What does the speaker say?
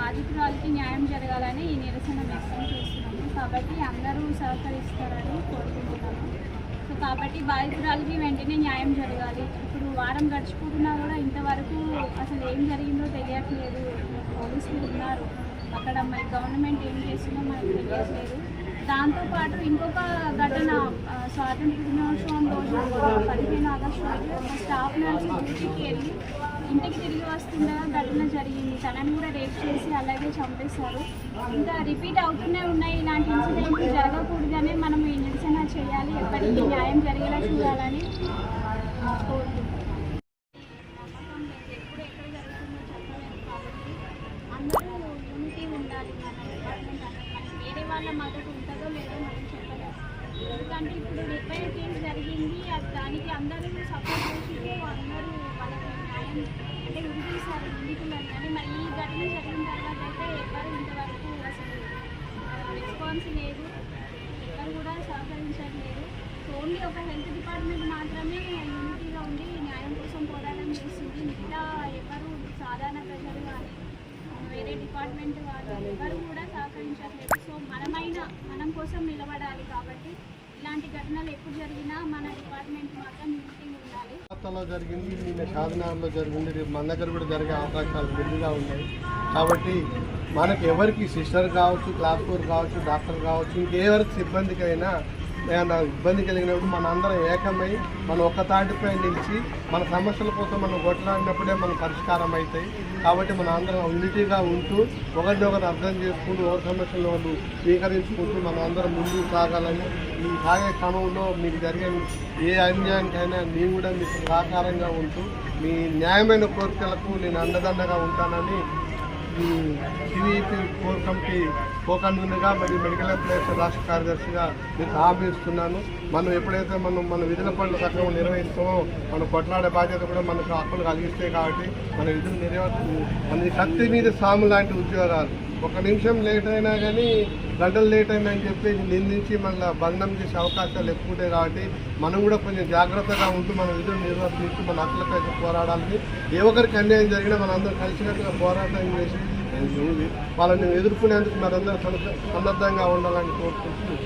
బాధితురాలకి న్యాయం జరగాలని ఈ నిరసన వ్యక్తం చేస్తున్నాము. కాబట్టి అందరూ సహకరిస్తారని కోరుకుంటున్నాము. సో కాబట్టి బాధితురాలకి వెంటనే న్యాయం జరగాలి. ఇప్పుడు వారం గడిచిపోతున్నా కూడా ఇంతవరకు అసలు ఏం జరిగిందో తెలియట్లేదు. పోలీసులు ఉన్నారు. అక్కడ మరి గవర్నమెంట్ ఏం చేస్తుందో మనకు తెలియట్లేదు. దాంతోపాటు ఇంకొక ఘటన స్వాతంత్ర దినోత్సవం రోజు పదిహేను ఆగస్టు రోజు ఒక స్టాఫ్ నర్స్ డ్యూటీకి వెళ్ళి ఇంటికి తిరిగి వస్తుండగా ఘటన జరిగింది. తనని కూడా రేప్ చేసి అలాగే చంపేశారు. ఇంకా రిపీట్ అవుతూనే ఉన్నాయి. ఇలాంటి ఇన్సిడెంట్లు జరగకూడదనే మనం ఈ నిరసన చేయాలి. ఎప్పటికీ న్యాయం జరిగేలా చూడాలని కోరుకుంటున్నాం. ఎప్పుడు ఎక్కడ జరుగుతుందో కాబట్టి అందరూ ఉండాలి. వాళ్ళ మద్దతు ఉంటుందో లేదో మనం చెప్పలేదు ఎందుకంటే ఇప్పుడు నిర్భయ కేసు జరిగింది అది దానికి అందరూ సపోర్ట్ చేసి అందరూ వాళ్ళకి న్యాయం అంటే ఉరిదీశారు నిందితులని. కానీ మరి ఈ ఘటన జరిగిన తర్వాత అయితే ఎవరు ఇంతవరకు అసలు రెస్పాన్స్ లేదు. ఎవరు కూడా సహకరించట్లేదు. సో ఓన్లీ ఒక హెల్త్ డిపార్ట్మెంట్ మాత్రమే యూనిటీగా ఉండి న్యాయం కోసం పోరాటం చేస్తుంది మిగతా ఎవరు సాధారణ ప్రజలు కానీ వేరే డిపార్ట్మెంట్ వాళ్ళు ఎవరు కూడా సహకరించట్లేదు సో మనమైన మనం కోసం నిలబడాలి కాబట్టి ఇలాంటి ఘటనలు ఎప్పుడు జరిగినా మన డిపార్ట్మెంట్ మాత్రం మీటింగ్ ఉండాలి. కొత్తలో జరిగింది నిన్న షాద్నగర్లో జరిగింది రేపు మన దగ్గర కూడా జరిగే అవకాశాలు మెండుగా ఉన్నాయి. కాబట్టి మనకి ఎవరికి సిస్టర్ కావచ్చు క్లాస్ ఫోర్ కావచ్చు డాక్టర్ కావచ్చు ఇంకెవరికి సిబ్బందికైనా ఏమైనా ఇబ్బంది కలిగినప్పుడు మన అందరం ఏకమై మనం ఒక్క తాటిపై నిలిచి మన సమస్యల కోసం మనం కొట్లాడినప్పుడే మన పరిష్కారం అవుతాయి. కాబట్టి మన అందరం యూనిటీగా ఉంటూ ఒకరినొకరు అర్థం చేసుకుంటూ ఒక సమస్యలు వాళ్ళు స్వీకరించుకుంటూ మనం అందరం ముందుకు సాగాలని ఈ సాగే క్రమంలో మీకు జరిగే ఏ అన్యాయానికైనా నేను కూడా మీకు సహకారంగా ఉంటూ మీ న్యాయమైన కోరికలకు నేను అండదండగా ఉంటానని సివిపి కోర్ కమిటీ కోకన్వీనర్గా మరియు మెడికల్ ఎంప్లాయీస్ రాష్ట్ర కార్యదర్శిగా మీకు హామీ ఇస్తున్నాను. మనం ఎప్పుడైతే మనం మన విధుల పనులు సక్రమంగా నిర్వహిస్తామో మనం కొట్లాడే బాధ్యత కూడా మనకు హక్కులు కలిగిస్తాయి కాబట్టి మన విధులు నిర్వహి మన కత్తి మీద సాము లాంటి ఉద్యోగాలు ఒక నిమిషం లేట్ అయినా కానీ గంటలు లేట్ అయినా అని చెప్పేసి నిందించి మళ్ళీ బంధం చేసే అవకాశాలు ఎక్కువ ఉంటాయి కాబట్టి మనం కూడా కొంచెం జాగ్రత్తగా ఉంటూ మన విధులు నిర్వర్తించి మన హక్కులకైతే పోరాడాలని ఏ ఒక్కరికి అన్యాయం జరిగినా మనం అందరం కలిసినట్టుగా పోరాటం చేసి వాళ్ళని ఎదుర్కొనేందుకు మనందరం సన్నద్ధంగా ఉండాలని కోరుకుంటూ